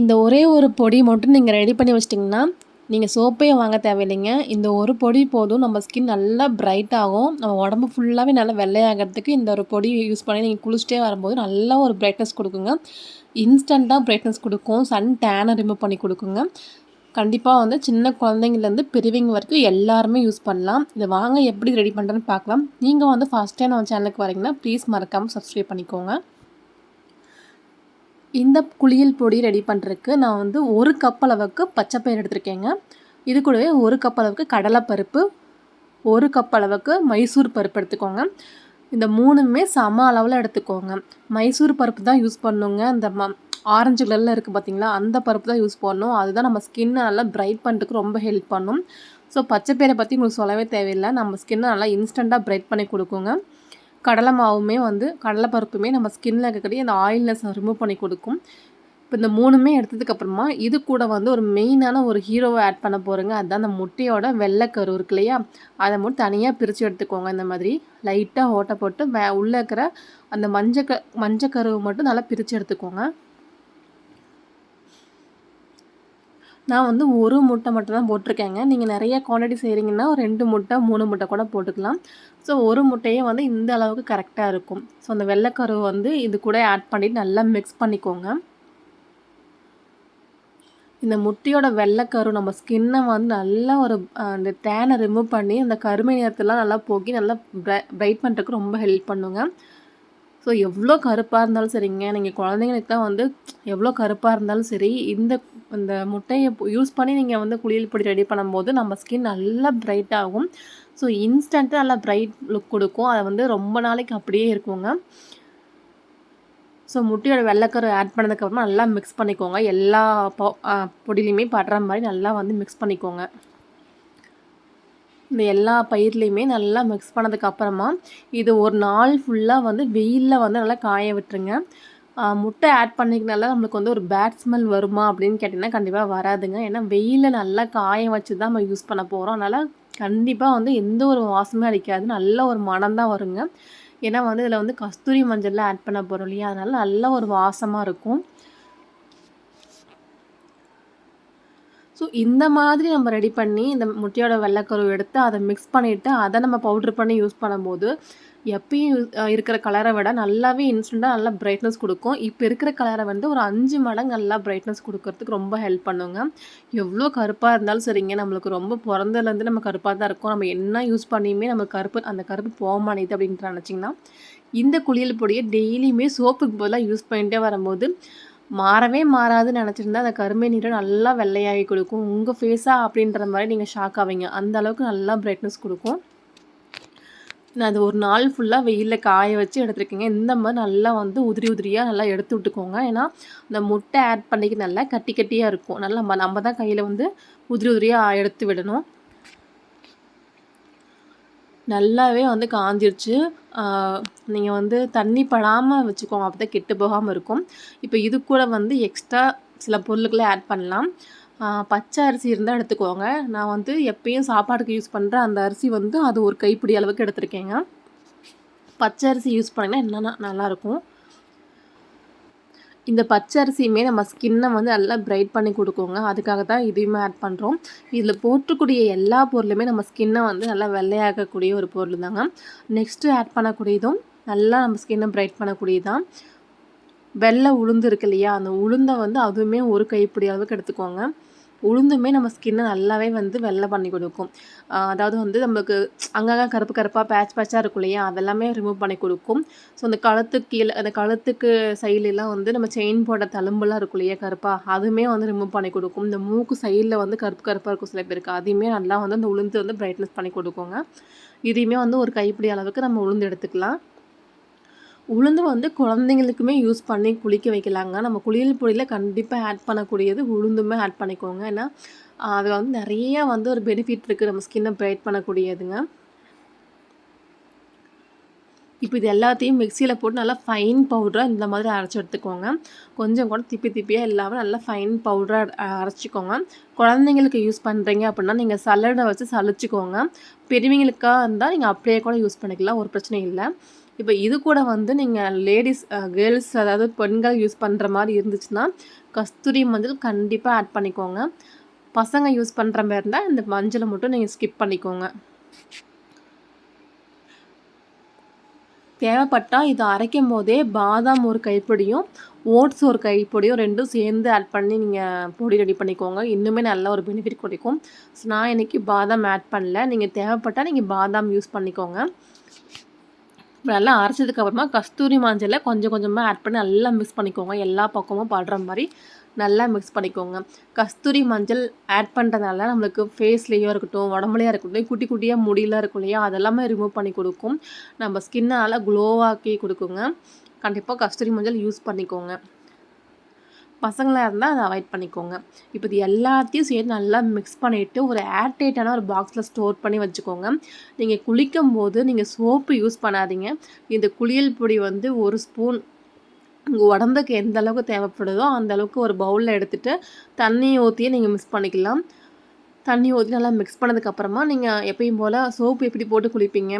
இந்த ஒரே ஒரு பொடி மட்டும் நீங்கள் ரெடி பண்ணி வச்சிட்டிங்கன்னா நீங்கள் சோப்பே வாங்க தேவையில்லைங்க. இந்த ஒரு பொடி போதும். நம்ம ஸ்கின் நல்லா பிரைட் ஆகும். நம்ம உடம்பு ஃபுல்லாகவே நல்லா வெள்ளையாகிறதுக்கு இந்த ஒரு பொடி யூஸ் பண்ணி நீங்கள் குளிச்சுட்டே வரும்போது நல்லா ஒரு பிரைட்னஸ் கொடுக்குங்க. இன்ஸ்டண்ட்டாக பிரைட்னஸ் கொடுக்கும். சன் டேனை ரிமூவ் பண்ணி கொடுக்குங்க. கண்டிப்பாக வந்து சின்ன குழந்தைங்கலேருந்து பெரியவங்க வரைக்கும் எல்லாருமே யூஸ் பண்ணலாம். இதை வாங்க எப்படி ரெடி பண்ணுறேன்னு பார்க்கலாம். நீங்கள் வந்து ஃபஸ்ட் டைம் நம்ம சேனலுக்கு வரீங்கன்னா ப்ளீஸ் மறக்காமல் சப்ஸ்கிரைப் பண்ணிக்கோங்க. இந்த குளியல் பொடி ரெடி பண்ணுறதுக்கு நான் வந்து ஒரு கப் அளவுக்கு பச்சைப்பயிர் எடுத்திருக்கேங்க. இது கூடவே ஒரு கப் அளவுக்கு கடலைப்பருப்பு ஒரு கப் அளவுக்கு மைசூர் பருப்பு எடுத்துக்கோங்க. இந்த மூணுமே சம அளவில் எடுத்துக்கோங்க. மைசூர் பருப்பு தான் யூஸ் பண்ணுங்க. இந்த ம ஆரஞ்சு கலரில் இருக்குது பார்த்தீங்களா அந்த பருப்பு தான் யூஸ் பண்ணணும். அதுதான் நம்ம ஸ்கின்னை நல்லா பிரைட் பண்ணுறதுக்கு ரொம்ப ஹெல்ப் பண்ணும். ஸோ பச்சைப்பயிரை பற்றி உங்களுக்கு சொல்லவே தேவையில்லை. நம்ம ஸ்கின்னை நல்லா இன்ஸ்டண்ட்டாக பிரைட் பண்ணி கொடுக்குங்க. கடலை மாவுமே வந்து கடலை பருப்புமே நம்ம ஸ்கின்னில் இருக்கக்கூடிய அந்த ஆயில்னஸ் ரிமூவ் பண்ணி கொடுக்கும். இப்போ இந்த மூணுமே எடுத்ததுக்கப்புறமா இது கூட வந்து ஒரு மெயினான ஒரு ஹீரோவை ஆட் பண்ண போகிறேங்க அதுதான் அந்த முட்டையோட வெள்ளைக்கரு இருக்கு இல்லையா? அதை மட்டும் தனியாக பிரித்து எடுத்துக்கோங்க. இந்த மாதிரி லைட்டாக ஓட்டை போட்டு வே உள்ளே இருக்கிற அந்த மஞ்சக்க க மஞ்சக்கருவை மட்டும் நல்லா பிரித்து எடுத்துக்கோங்க. நான் வந்து ஒரு முட்டை மட்டும் தான் போட்டிருக்கேங்க. நீங்கள் நிறைய குவான்டிட்டி செய்கிறீங்கன்னா ஒரு ரெண்டு முட்டை மூணு முட்டை கூட போட்டுக்கலாம். ஸோ ஒரு முட்டையே வந்து இந்த அளவுக்கு கரெக்டாக இருக்கும். ஸோ அந்த வெள்ளைக்கரு வந்து இது கூட ஆட் பண்ணிவிட்டு நல்லா மிக்ஸ் பண்ணிக்கோங்க. இந்த முட்டையோட வெள்ளைக்கரு நம்ம ஸ்கின்னை வந்து நல்லா ஒரு அந்த டேனை ரிமூவ் பண்ணி அந்த கருமை நேரத்தெல்லாம் நல்லா போக்கி நல்லா பிரைட் பண்ணுறதுக்கு ரொம்ப ஹெல்ப் பண்ணுங்க. ஸோ எவ்வளோ கருப்பாக இருந்தாலும் சரிங்க. நீங்கள் குழந்தைங்களுக்கு தான் வந்து எவ்வளோ கருப்பாக இருந்தாலும் சரி இந்த இந்த முட்டையை யூஸ் பண்ணி நீங்கள் வந்து குளியல் பொடி ரெடி பண்ணும்போது நம்ம ஸ்கின் நல்லா பிரைட் ஆகும். ஸோ இன்ஸ்டண்ட்டாக நல்லா பிரைட் லுக் கொடுக்கும். அதை வந்து ரொம்ப நாளைக்கு அப்படியே இருக்குங்க. ஸோ முட்டையோட வெள்ளைக்கரு ஆட் பண்ணதுக்கப்புறமா நல்லா மிக்ஸ் பண்ணிக்கோங்க. எல்லா பொடியிலையுமே படுற மாதிரி நல்லா வந்து மிக்ஸ் பண்ணிக்கோங்க. இந்த எல்லா பயிர்லேயுமே நல்லா மிக்ஸ் பண்ணதுக்கப்புறமா இது ஒரு நாள் ஃபுல்லாக வந்து வெயிலில் வந்து நல்லா காய விட்டுருங்க. முட்டை ஆட் பண்ணிக்கனால நம்மளுக்கு வந்து ஒரு பேட் ஸ்மெல் வருமா அப்படின்னு கேட்டிங்கன்னா கண்டிப்பாக வராதுங்க. ஏன்னா வெயிலில் நல்லா காய வச்சு தான் நம்ம யூஸ் பண்ண போகிறோம் அதனால் கண்டிப்பாக வந்து எந்த ஒரு வாசமே அடிக்காது. நல்ல ஒரு மனம் தான் வருங்க. ஏன்னா வந்து இதில் வந்து கஸ்தூரி மஞ்சள்லாம் ஆட் பண்ண போகிறோம் இல்லையா? அதனால் நல்ல ஒரு வாசமாக இருக்கும். ஸோ இந்த மாதிரி நம்ம ரெடி பண்ணி இந்த முட்டையோட வெள்ளைக்கரு எடுத்து அதை மிக்ஸ் பண்ணிவிட்டு அதை நம்ம பவுட்ரு பண்ணி யூஸ் பண்ணும்போது எப்பயும் இருக்கிற கலரை விட நல்லாவே இன்ஸ்டண்ட்டாக நல்லா பிரைட்னஸ் கொடுக்கும். இப்போ இருக்கிற கலரை வந்து ஒரு அஞ்சு மடங்கு நல்லா பிரைட்னஸ் கொடுக்கறதுக்கு ரொம்ப ஹெல்ப் பண்ணுங்க. எவ்வளோ கருப்பாக இருந்தாலும் சரிங்க நம்மளுக்கு ரொம்ப பிறந்ததுலேருந்து நம்ம கருப்பாக தான் இருக்கும். நம்ம என்ன யூஸ் பண்ணியுமே நம்ம கருப்பு அந்த கருப்பு போக மாட்டேது அப்படின்ட்டு நினச்சிங்கன்னா இந்த குளியல் பொடியை டெய்லியுமே சோப்புக்கு பதிலாக யூஸ் பண்ணிகிட்டே வரும்போது மாறவே மாறாதுன்னு நினச்சிருந்தா அந்த கருமை நீரை நல்லா வெள்ளையாகி கொடுக்கும். உங்கள் ஃபேஸாக அப்படின்ற மாதிரி நீங்கள் ஷாக் ஆவீங்க. அந்த அளவுக்கு நல்லா பிரைட்னஸ் கொடுக்கும். நான் அது ஒரு நாள் ஃபுல்லாக வெயிலில் காய வச்சு எடுத்துருக்கேங்க. இந்த மாதிரி நல்லா வந்து உதிரி உதிரியாக நல்லா எடுத்து விட்டுக்கோங்க. ஏன்னா இந்த முட்டை ஆட் பண்ணிக்க நல்லா கட்டி கட்டியாக இருக்கும். நல்லா நம்ம நம்ம தான் கையில் வந்து உதிரி உதிரியாக எடுத்து விடணும். நல்லாவே வந்து காஞ்சிருச்சு. நீங்கள் வந்து தண்ணி படாமல் வச்சுக்கோங்க. அப்போ தான் கெட்டு போகாமல் இருக்கும். இப்போ இது கூட வந்து எக்ஸ்ட்ரா சில பொருளுக்கெல்லாம் ஆட் பண்ணலாம். பச்சை அரிசி இருந்தால் எடுத்துக்கோங்க. நான் வந்து எப்பயும் சாப்பாடுக்கு யூஸ் பண்ணுற அந்த அரிசி வந்து அது ஒரு கைப்பிடி அளவுக்கு எடுத்திருக்கேங்க. பச்சை அரிசி யூஸ் பண்ணிங்கன்னா என்னென்னா நல்லாயிருக்கும் இந்த பச்சை அரிசியுமே நம்ம ஸ்கின்னை வந்து நல்லா பிரைட் பண்ணி கொடுக்குங்க. அதுக்காக தான் இதையுமே ஆட் பண்ணுறோம் இதில் போட்டக்கூடிய எல்லா பொருளுமே நம்ம ஸ்கின்னை வந்து நல்லா வெள்ளையாகக்கூடிய ஒரு பொருள் தாங்க நெக்ஸ்ட்டு ஆட் பண்ணக்கூடியதும் நல்லா நம்ம ஸ்கின்னை பிரைட் பண்ணக்கூடியதான் வெள்ளை உளுந்து இருக்கு இல்லையா? அந்த உளுந்தை வந்து அதுவுமே ஒரு கைப்பிடி அளவுக்கு எடுத்துக்கோங்க. உளுந்துமே நம்ம ஸ்கின்னை நல்லாவே வந்து வெள்ளை பண்ணி கொடுக்கும். அதாவது வந்து நம்மளுக்கு அங்கங்கே கருப்பு கருப்பாக பேட்ச் பேட்சாக இருக்கும் இல்லையா? அதெல்லாமே ரிமூவ் பண்ணி கொடுக்கும். ஸோ அந்த கழுத்துக்கு கீழே அந்த கழுத்துக்கு சைட்லலாம் வந்து நம்ம செயின் போட தழும்புலாம் இருக்கும் இல்லையா கருப்பாக அதுவுமே வந்து ரிமூவ் பண்ணி கொடுக்கும். இந்த மூக்கு சைடில் வந்து கருப்பு கருப்பாக இருக்கும் சில பேருக்கு. அதையுமே நல்லா வந்து அந்த உளுந்து வந்து பிரைட்னஸ் பண்ணி கொடுக்குங்க. இதையுமே வந்து ஒரு கைப்பிடி அளவுக்கு நம்ம உளுந்து எடுத்துக்கலாம். உளுந்து வந்து குழந்தைங்களுக்குமே யூஸ் பண்ணி குளிக்க வைக்கலாங்க. நம்ம குளியல் பொடியில் கண்டிப்பாக ஆட் பண்ணக்கூடியது உளுந்துமே ஆட் பண்ணிக்கோங்க. ஏன்னா அதில் வந்து நிறைய வந்து ஒரு பெனிஃபிட் இருக்குது நம்ம ஸ்கின்னை பிரைட் பண்ணக்கூடியதுங்க. இப்போ இது எல்லாத்தையும் மிக்சியில் போட்டு நல்லா ஃபைன் பவுடராக இந்த மாதிரி அரைச்சி எடுத்துக்கோங்க. கொஞ்சம் கூட திப்பி திப்பியாக இல்லாமல் நல்லா ஃபைன் பவுடராக அரைச்சிக்கோங்க. குழந்தைங்களுக்கு யூஸ் பண்ணுறீங்க அப்படின்னா நீங்கள் சலடை வச்சு சளிச்சிக்கோங்க. பெரியவங்களுக்காக இருந்தால் நீங்கள் அப்படியே கூட யூஸ் பண்ணிக்கலாம். ஒரு பிரச்சனையும் இல்லை. இப்போ இது கூட வந்து நீங்கள் லேடிஸ் கேர்ள்ஸ் அதாவது பெண்கள் யூஸ் பண்ணுற மாதிரி இருந்துச்சுன்னா கஸ்தூரி மஞ்சள் கண்டிப்பாக ஆட் பண்ணிக்கோங்க. பசங்க யூஸ் பண்ணுற மாதிரி இருந்தால் இந்த மஞ்சளை மட்டும் நீங்கள் ஸ்கிப் பண்ணிக்கோங்க. தேவைப்பட்டால் இது அரைக்கும் போதே பாதாம் ஒரு கைப்பொடியும் ஓட்ஸ் ஒரு கைப்பொடியும் ரெண்டும் சேர்ந்து ஆட் பண்ணி நீங்கள் பொடி ரெடி பண்ணிக்கோங்க. இன்னுமே நல்ல ஒரு பெனிஃபிட் கிடைக்கும். ஸோ நான் இன்றைக்கி பாதாம் ஆட் பண்ணல. நீங்கள் தேவைப்பட்டால் நீங்கள் பாதாம் யூஸ் பண்ணிக்கோங்க. நல்லா அரைச்சதுக்கப்புறமா கஸ்தூரி மஞ்சளை கொஞ்சம் கொஞ்சமாக ஆட் பண்ணி நல்லா மிக்ஸ் பண்ணிக்கோங்க. எல்லா பக்கமும் படுற மாதிரி நல்லா மிக்ஸ் பண்ணிக்கோங்க. கஸ்தூரி மஞ்சள் ஆட் பண்ணுறதுனால நம்மளுக்கு ஃபேஸ்லேயோ இருக்கட்டும் உடம்புலையாக இருக்கட்டும் குட்டி குட்டியாக முடியெலாம் இருக்கும் இல்லையா? அதெல்லாமே ரிமூவ் பண்ணி கொடுக்கும். நம்ம ஸ்கின்னை நல்லா க்ளோவாக்கி கொடுக்குங்க. கண்டிப்பாக கஸ்தூரி மஞ்சள் யூஸ் பண்ணிக்கோங்க. பசங்களாக இருந்தால் அதை அவாய்ட் பண்ணிக்கோங்க. இப்போ இது எல்லாத்தையும் சேர்த்து நல்லா மிக்ஸ் பண்ணிவிட்டு ஒரு ஏர்டைட்டான ஒரு பாக்ஸில் ஸ்டோர் பண்ணி வச்சுக்கோங்க. நீங்கள் குளிக்கும் போது நீங்கள் சோப்பு யூஸ் பண்ணாதீங்க. இந்த குளியல் பொடி வந்து ஒரு ஸ்பூன் உங்கள் உடம்புக்கு எந்த அளவுக்கு தேவைப்படுதோ அந்த அளவுக்கு ஒரு பவுலில் எடுத்துகிட்டு தண்ணி ஊற்றியே நீங்கள் மிக்ஸ் பண்ணிக்கலாம். தண்ணி ஊற்றி நல்லா மிக்ஸ் பண்ணதுக்கப்புறமா நீங்கள் எப்பயும் போல் சோப்பு எப்படி போட்டு குளிப்பீங்க?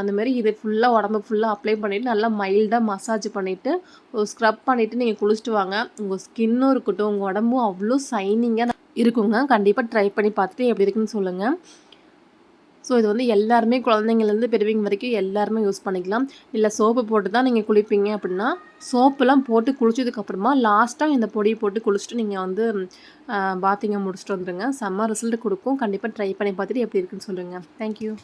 அந்தமாரி இது ஃபுல்லாக உடம்பு ஃபுல்லாக அப்ளை பண்ணிவிட்டு நல்லா மைல்டாக மசாஜ் பண்ணிவிட்டு ஒரு ஸ்க்ரப் பண்ணிவிட்டு நீங்கள் குளிச்சுட்டு வாங்க. உங்கள் ஸ்கின்னும் இருக்கட்டும் உங்கள் உடம்பும் அவ்வளோ சைனிங்காக இருக்குங்க. கண்டிப்பாக ட்ரை பண்ணி பார்த்துட்டு எப்படி இருக்குன்னு சொல்லுங்கள் ஸோ இது வந்து எல்லாருமே குழந்தைங்கலேருந்து பெரியவங்க வரைக்கும் எல்லாருமே யூஸ் பண்ணிக்கலாம். இல்லை சோப்பு போட்டு தான் நீங்கள் குளிப்பீங்க அப்படின்னா சோப்புலாம் போட்டு குளிச்சதுக்கப்புறமா லாஸ்ட்டாக இந்த பொடியை போட்டு குளிச்சுட்டு நீங்கள் வந்து பாத்திங்க முடிச்சுட்டு வந்துடுங்க செம்ம ரிசல்ட் கொடுக்கும். கண்டிப்பாக ட்ரை பண்ணி பார்த்துட்டு எப்படி இருக்குன்னு சொல்லுங்கள் தேங்க்யூ